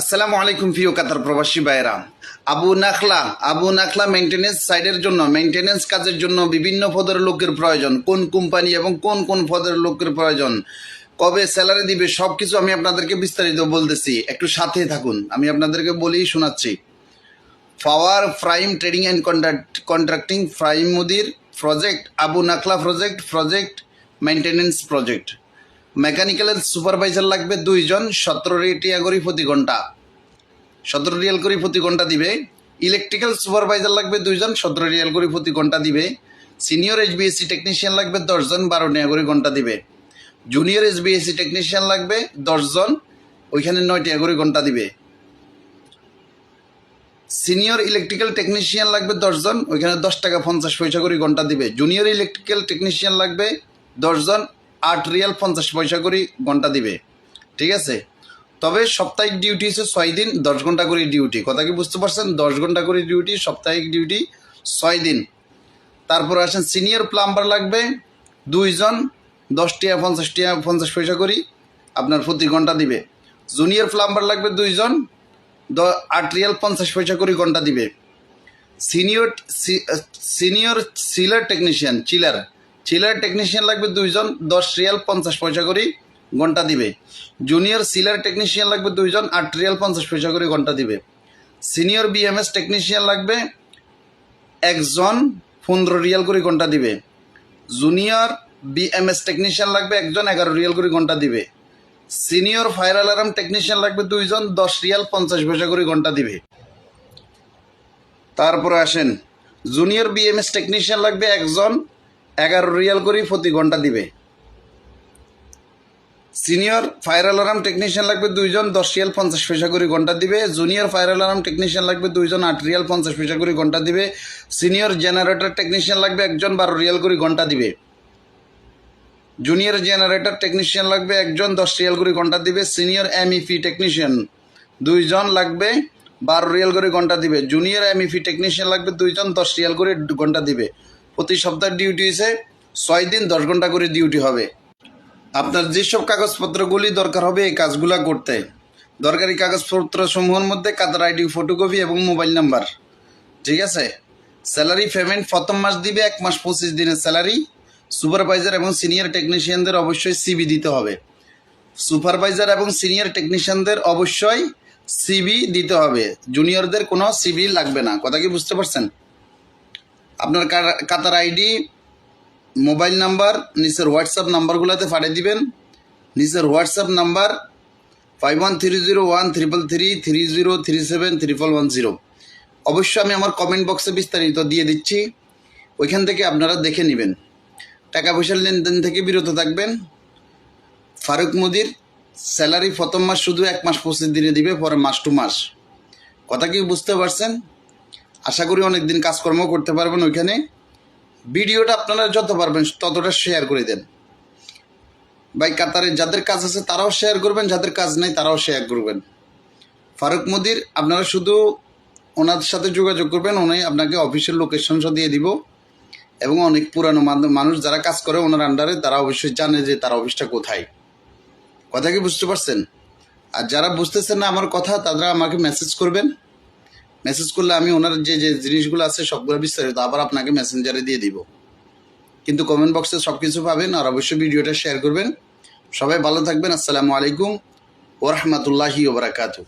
আসসালামু আলাইকুম প্রিয় কাতার প্রবাসী ভাইরা Abu Nakhla Abu Nakhla maintenance সাইডের জন্য মেনটেনেন্স কাজের জন্য বিভিন্ন পদের লোকের প্রয়োজন, কোন কোম্পানি এবং কোন কোন পদের লোকের প্রয়োজন, কবে স্যালারি দিবে সব কিছু আমি আপনাদেরকে বিস্তারিত বলতেছি। একটু সাথে থাকুন, আমি আপনাদেরকে বলেই শোনাচ্ছি। Power prime trading and contracting prime মুদির project Abu Nakhla project project maintenance project মেকানিক্যালের supervisor লাগবে দুইজন, সতেরো রিয়া করি প্রতি ঘণ্টা। সতেরো রিয়াল করি প্রতি ঘণ্টা দিবে। ইলেকট্রিক্যাল সুপারভাইজার লাগবে দুইজন, সতেরো রিয়াল করি প্রতি ঘণ্টা দিবে। সিনিয়র এইচবিএসসি টেকনিশিয়ান লাগবে দশজন, বারো টাকা করে ঘণ্টা দিবে। জুনিয়র এস এইচবিএসসি টেকনিশিয়ান লাগবে দশজন, ওইখানে নয় টাকা করে ঘণ্টা দিবে। সিনিয়র ইলেকট্রিক্যাল টেকনিশিয়ান লাগবে দশজন, ওইখানে দশ টাকা পঞ্চাশ পয়সা করে ঘণ্টা দিবে। জুনিয়র ইলেকট্রিক্যাল টেকনিশিয়ান লাগবে দশজন আট রিয়াল পঞ্চাশ পয়সা করে ঘণ্টা দিবে। ঠিক আছে? তবে সাপ্তাহিক ডিউটি হচ্ছে ছয় দিন, দশ ঘণ্টা করে ডিউটি কথা কি বুঝতে পারছেন? দশ ঘণ্টা করে ডিউটি সাপ্তাহিক ডিউটি ছয় দিন। তারপর আসেন সিনিয়র প্লাম্বার লাগবে, দুইজন, দশ টিয়া পঞ্চাশ টিয়া পঞ্চাশ পয়সা করি, আপনার প্রতি ঘণ্টা দিবে। জুনিয়র প্লাম্বার লাগবে দুইজন, দ, আট রিয়াল পঞ্চাশ পয়সা করে ঘণ্টা দিবে। Senior senior chiller technician chiller chiller technician লাগবে দুইজন, দশ রিয়াল পঞ্চাশ পয়সা করে ঘণ্টা দিবে। জুনিয়র সিলার টেকনিশিয়ান লাগবে দুইজন, আট রিয়াল পঞ্চাশ পয়সা করে ঘণ্টা দিবে। সিনিয়র বিএমএস টেকনিশিয়ান লাগবে একজন, পনেরো রিয়াল করে ঘণ্টা দিবে। জুনিয়র বিএমএস টেকনিশিয়ান লাগবে একজন, এগারো রিয়াল করে ঘণ্টা দিবে। সিনিয়র ফায়ার অ্যালার্ম টেকনিশিয়ান লাগবে দুইজন, দশ রিয়াল পঞ্চাশ পয়সা করে ঘণ্টা দিবে। তারপরে আসেন জুনিয়র বিএমএস টেকনিশিয়ান লাগবে একজন এগারো রিয়াল করে প্রতি ঘণ্টা দিবে। সিনিয়র ফায়ার অ্যালার্ম টেকনিশিয়ান লাগবে দুইজন, দশ রিয়াল পঞ্চাশ পয়সা করে ঘণ্টা দিবে। জুনিয়র ফায়ার অ্যালার্ম টেকনিশিয়ান লাগবে দুইজন, আট রিয়াল পঞ্চাশ পয়সা করে ঘণ্টা দিবে। সিনিয়র জেনারেটর টেকনিশিয়ান লাগবে একজন, বারো রিয়াল করে ঘণ্টা দিবে। জুনিয়র জেনারেটর টেকনিশিয়ান লাগবে একজন, দশ রিয়াল করে ঘণ্টা দিবে। সিনিয়র এমইপি টেকনিশিয়ান দুইজন লাগবে, বারো রিয়াল করে ঘণ্টা দিবে। জুনিয়র এমইপি টেকনিশিয়ান লাগবে দুইজন, দশ রিয়াল করে ঘণ্টা দিবে। প্রতি সপ্তাহের ডিউটি হিসে ছয় দিন, দশ ঘণ্টা করে ডিউটি হবে। আপনার যেসব কাগজপত্রগুলি দরকার হবে, এই কাজগুলো করতে। দরকারি কাগজপত্র সমূহের মধ্যে কাতার আইডি ফটোকপি এবং মোবাইল নাম্বার ঠিক আছে? স্যালারি পেমেন্ট প্রথম মাস দিবে, এক মাস পঁচিশ দিনের স্যালারি সুপারভাইজার এবং সিনিয়র টেকনিশিয়ানদের অবশ্যই সিবি দিতে হবে। সুপারভাইজার এবং সিনিয়র টেকনিশিয়ানদের অবশ্যই সিবি দিতে হবে। জুনিয়রদের কোনো সিবি লাগবে না। কথা কি বুঝতে পারছেন? আপনার কাতার আইডি, মোবাইল নাম্বার, নিচের হোয়াটসঅ্যাপ নাম্বারগুলোতে পাঠিয়ে দিবেন। নিচের WhatsApp number five one three zero one three three zero three seven one zero অবশ্যই আমি আমার কমেন্ট বক্সে বিস্তারিত দিয়ে দিচ্ছি। ওইখান থেকে আপনারা দেখে নেবেন। টাকা পয়সার লেনদেন থেকে বিরত থাকবেন। ফারুক মোদির স্যালারি প্রথম মাস শুধু এক মাস পঁচিশ দিনে দিবে, পরে মাস টু মাস। কথা কি বুঝতে পারছেন? আশা করি অনেক দিন কাজকর্ম করতে পারবেন ওইখানে। ভিডিওটা আপনারা যত পারবেন ততটা শেয়ার করে দেন। ভাই কাতারে যাদের কাজ আছে তারাও শেয়ার করবেন, যাদের কাজ নেই তারাও শেয়ার করবেন। ফারুক মুদির, আপনারা শুধু ওনার সাথে যোগাযোগ করবেন, উনি আপনাকে অফিসের লোকেশন দিয়ে দিব। এবং অনেক পুরানো মানুষ যারা কাজ করে ওনার আন্ডারে তারা অবশ্যই জানে যে তার অফিসটা কোথায়। কথা কি বুঝতে পারছেন? আর যারা বুঝতেছেন না আমার কথা, তারা আমাকে মেসেজ করবেন। মেসেজ করলে আমি ওনার যে যে জিনিসগুলো আছে সবগুলো বিস্তারিত আবার আপনাকে মেসেঞ্জারে দিয়ে দিব। কিন্তু কমেন্ট বক্সে সব কিছু পাবেন আর অবশ্যই ভিডিওটা শেয়ার করবেন। সবাই ভালো থাকবেন। আসসালামু আলাইকুম ওরহমতুল্লাহি ওবরাকাতু